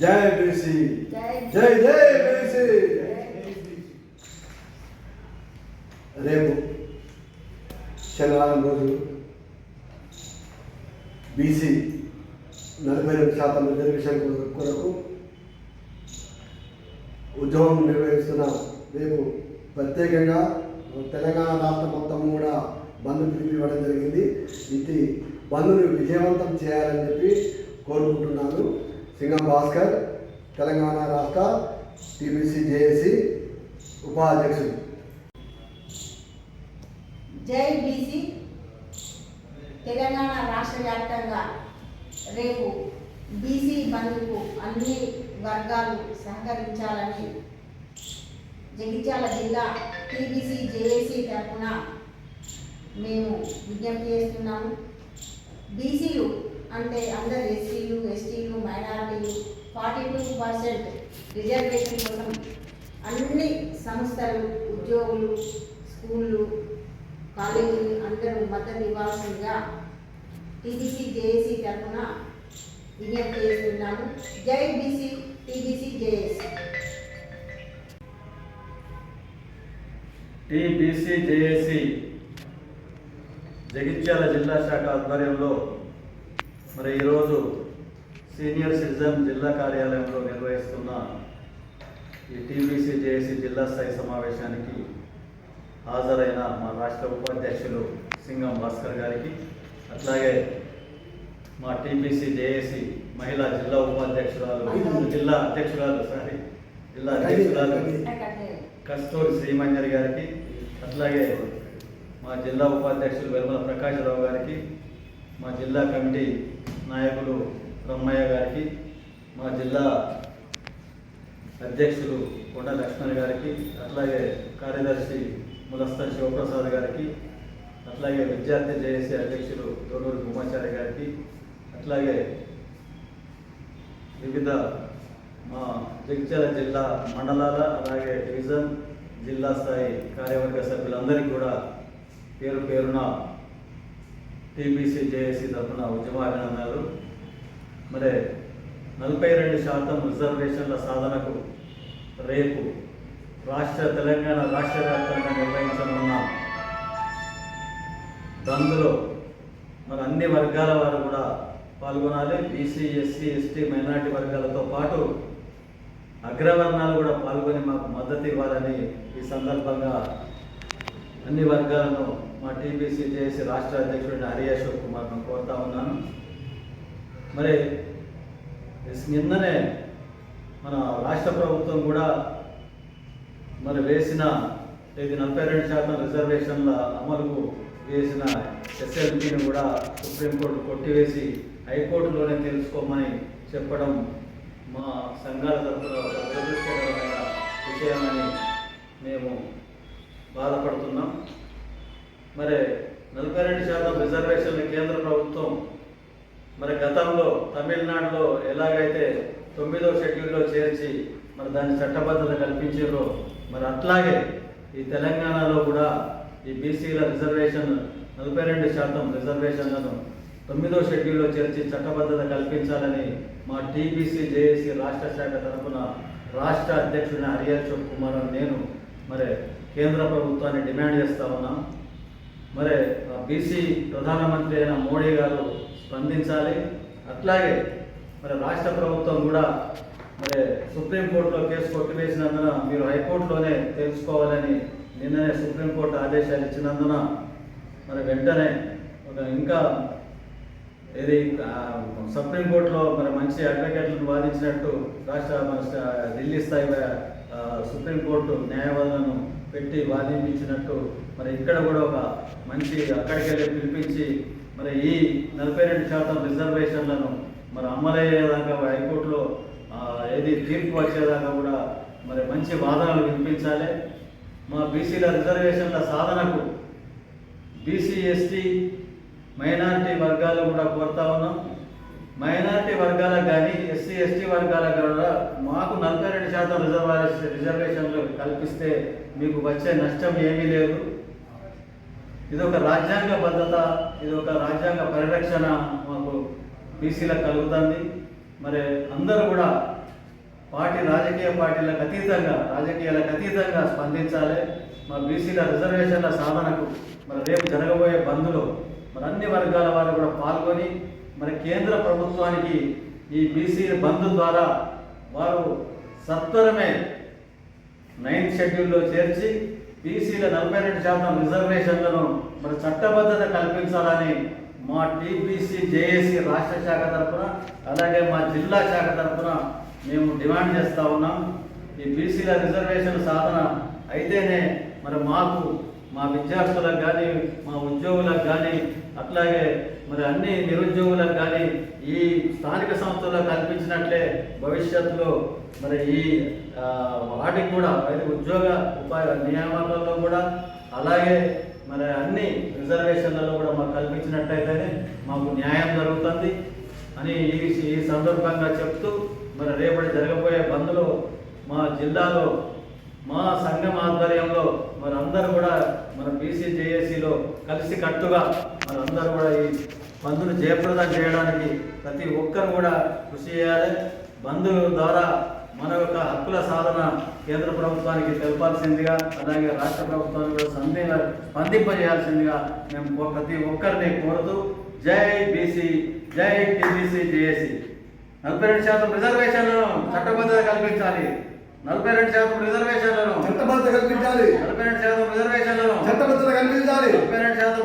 జై బీసీ జై జై జై బీసీ రేపు శనివారం రోజు బీసీ నలభై రెండు శాతం రిజర్వేషన్ కొరకు ఉద్యమం నిర్వహిస్తున్న రేపు ప్రత్యేకంగా తెలంగాణ రాష్ట్రం మొత్తం కూడా బంద్ పిలిపి ఇవ్వడం జరిగింది. ఇది బంద్ను విజయవంతం చేయాలని చెప్పి కోరుకుంటున్నాను. సింగం భాస్కర్ తెలంగాణ రాష్ట్ర టీబీసీ జేఏసీ ఉపాధ్యక్షుడు జై బీసీ తెలంగాణ రాష్ట్ర వ్యాప్తంగా రేపు బీసీ బంధుకు అన్ని వర్గాలు సహకరించాలని జగిత్యాల జిల్లా టీబీసీ జేఏసీ తరఫున మేము విజ్ఞప్తి చేస్తున్నాము. బీసీలు అంటే అందరు ఎస్సీలు ఎస్టీలు మైనారిటీలు ఫార్టీ టూ పర్సెంట్ రిజర్వేషన్ కోసం అన్ని సంస్థలు ఉద్యోగులు స్కూళ్ళు కాలేజీ అందరూ మద్దతు ఇవ్వాల్సిందిగా టీబీసీ జేఏసీ తరఫున విజ్ఞప్తి చేస్తున్నాను జై BC TBC JAC. TBC JAC Jagtial జిల్లా శాఖ ఆధ్వర్యంలో మరి ఈరోజు సీనియర్ సిటిజన్ జిల్లా కార్యాలయంలో నిర్వహిస్తున్న ఈ టీబీసీ జేఏసీ జిల్లా స్థాయి సమావేశానికి హాజరైన మా రాష్ట్ర ఉపాధ్యక్షులు సింగం భాస్కర్ గారికి అట్లాగే మా టీబీసీ జేఏసీ మహిళా జిల్లా ఉపాధ్యక్షురాలు జిల్లా అధ్యక్షురాలు సారీ జిల్లా అధ్యక్షురాలు కస్తూరి శ్రీమంజరి గారికి అట్లాగే మా జిల్లా ఉపాధ్యక్షులు వెల్మల ప్రకాశ్రావు గారికి మా జిల్లా కమిటీ నాయకులు బ్రహ్మయ్య గారికి మా జిల్లా అధ్యక్షులు కొండ లక్ష్మణ్ గారికి అట్లాగే కార్యదర్శి ములస్తా శివప్రసాద్ గారికి అట్లాగే విద్యార్థి జేఏసీ అధ్యక్షులు తోడూరు భూమాచార్య గారికి అట్లాగే వివిధ మా జగిత్యాల జిల్లా మండలాల అలాగే డివిజన్ జిల్లా స్థాయి కార్యవర్గ సభ్యులందరికీ కూడా పేరు పేరున టీబీసీ జేఏసీ తరఫున ఉద్యమాభినందనలు. మరి నలభై రెండు శాతం రిజర్వేషన్ల సాధనకు రేపు రాష్ట్ర తెలంగాణ రాష్ట్ర వ్యాప్తంగా నిర్వహించనున్న. అందులో మరి అన్ని వర్గాల వారు కూడా పాల్గొనాలి. బీసీ ఎస్సీ ఎస్టీ మైనార్టీ వర్గాలతో పాటు అగ్రవర్ణాలు కూడా పాల్గొని మాకు మద్దతు ఇవ్వాలని ఈ సందర్భంగా అన్ని వర్గాలను మా టీబీసీ చేసి రాష్ట్ర అధ్యక్షుడిని హరి అశోక్ కుమార్ను కోరుతా ఉన్నాను. మరి నిన్ననే మన రాష్ట్ర ప్రభుత్వం కూడా మరి వేసిన ఇది నలభై రెండు శాతం రిజర్వేషన్ల అమలుకు వేసిన ఎస్ఎల్పీని కూడా సుప్రీంకోర్టు కొట్టివేసి హైకోర్టులోనే తెలుసుకోమని చెప్పడం మా సంఘాల తరఫున దురదృష్టకరమైన విషయమని మేము బాధపడుతున్నాం. మరి నలభై రెండు శాతం రిజర్వేషన్లు కేంద్ర ప్రభుత్వం మరి గతంలో తమిళనాడులో ఎలాగైతే తొమ్మిదో షెడ్యూల్లో చేర్చి మరి దాని చట్టబద్ధత కల్పించారో మరి అట్లాగే ఈ తెలంగాణలో కూడా ఈ బీసీల రిజర్వేషన్ నలభై రెండు శాతం రిజర్వేషన్లను తొమ్మిదో షెడ్యూల్లో చేర్చి చట్టబద్ధత కల్పించాలని మా టీబీసీ జేఏసీ రాష్ట్ర శాఖ తరఫున రాష్ట్ర అధ్యక్షుడిని హరియాల్ కుమార్ అని నేను మరి కేంద్ర ప్రభుత్వాన్ని డిమాండ్ చేస్తా ఉన్నాం. మరి ఆ బీసీ ప్రధానమంత్రి అయిన మోడీ గారు స్పందించాలి. అట్లాగే మరి రాష్ట్ర ప్రభుత్వం కూడా మరి సుప్రీంకోర్టులో కేసు కొట్టివేసినందున మీరు హైకోర్టులోనే తెలుసుకోవాలని నిన్ననే సుప్రీంకోర్టు ఆదేశాలు ఇచ్చినందున మరి వెంటనే ఒక ఇంకా ఇది సుప్రీంకోర్టులో మరి మంచి అడ్వకేట్లను వాదించినట్టు రాష్ట్ర మన ఢిల్లీ స్థాయి సుప్రీంకోర్టు న్యాయవాదులను పెట్టి వాదించినట్టు మరి ఇక్కడ కూడా ఒక మంచి అక్కడికి వెళ్ళి పిలిపించి మరి ఈ నలభై రెండు శాతం రిజర్వేషన్లను మరి అమలయ్యేదాకా హైకోర్టులో ఏది తీర్పు వచ్చేదాకా కూడా మరి మంచి వాదనలు వినిపించాలి. మా బీసీల రిజర్వేషన్ల సాధనకు బీసీ ఎస్టీ మైనారిటీ వర్గాలు కూడా కోరుతా ఉన్నాం. మైనారిటీ వర్గాలకు కానీ ఎస్సీ ఎస్టీ వర్గాలకు కూడా మాకు నలభై రెండు శాతం రిజర్వేషన్ రిజర్వేషన్లు కల్పిస్తే మీకు వచ్చే నష్టం ఏమీ లేదు. ఇది ఒక రాజ్యాంగ భద్రత ఇది ఒక రాజ్యాంగ పరిరక్షణ మాకు బీసీలకు కలుగుతుంది. మరి అందరూ కూడా పార్టీ రాజకీయ పార్టీలకు అతీతంగా రాజకీయాలకు అతీతంగా స్పందించాలి. మా బీసీల రిజర్వేషన్ల సాధనకు మరి రేపు జరగబోయే బంద్లో మరి అన్ని వర్గాల వారు కూడా పాల్గొని మరి కేంద్ర ప్రభుత్వానికి ఈ బీసీ బంద్ ద్వారా వారు సత్వరమే నైన్త్ షెడ్యూల్లో చేర్చి బీసీల నలభై రెండు శాతం రిజర్వేషన్లను మరి చట్టబద్ధత కల్పించాలని మా టీబీసీ జేఏసీ రాష్ట్ర శాఖ తరఫున అలాగే మా జిల్లా శాఖ తరఫున మేము డిమాండ్ చేస్తూ ఉన్నాం. ఈ బీసీల రిజర్వేషన్ సాధన అయితేనే మరి మాకు మా విద్యార్థులకు కానీ మా ఉద్యోగులకు కానీ అట్లాగే మరి అన్ని నిరుద్యోగులకు కానీ ఈ స్థానిక సంస్థల్లో కల్పించినట్లే భవిష్యత్తులో మరి ఈ వాటికి కూడా మరి ఉద్యోగ ఉపాధి నియామకాల్లో కూడా అలాగే మరి అన్ని రిజర్వేషన్లలో కూడా మాకు కల్పించినట్టయితేనే మాకు న్యాయం జరుగుతుంది అని ఈ ఈ సందర్భంగా చెప్తూ మరి రేపటి జరగబోయే బంద్లో మా జిల్లాలో మా సంఘం ఆధ్వర్యంలో మరి అందరూ కూడా మన బీసీ జేఏసీలో కలిసి కట్టుగా మరి అందరూ కూడా ఈ బంధును జయప్రదం చేయడానికి ప్రతి ఒక్కరు కూడా కృషి చేయాలి. బంధువుల ద్వారా మన యొక్క హక్కుల సాధన కేంద్ర ప్రభుత్వానికి తెలపాల్సిందిగా అలాగే రాష్ట్ర ప్రభుత్వానికి కూడా సందే స్పందింపజేయాల్సిందిగా మేము ప్రతి ఒక్కరిని కోరుతూ జై బీసీ జై టీబీసీ జేఏసీ. నలభై రెండు శాతం రిజర్వేషన్లను చట్టబద్ధత కల్పించాలి. నలభై రెండు శాతం రిజర్వేషన్లను చట్టబద్ధత కల్పించాలి. నలభై రెండు శాతం రిజర్వేషన్లను చట్టబద్ధత కల్పించాలి. నలభై రెండు శాతం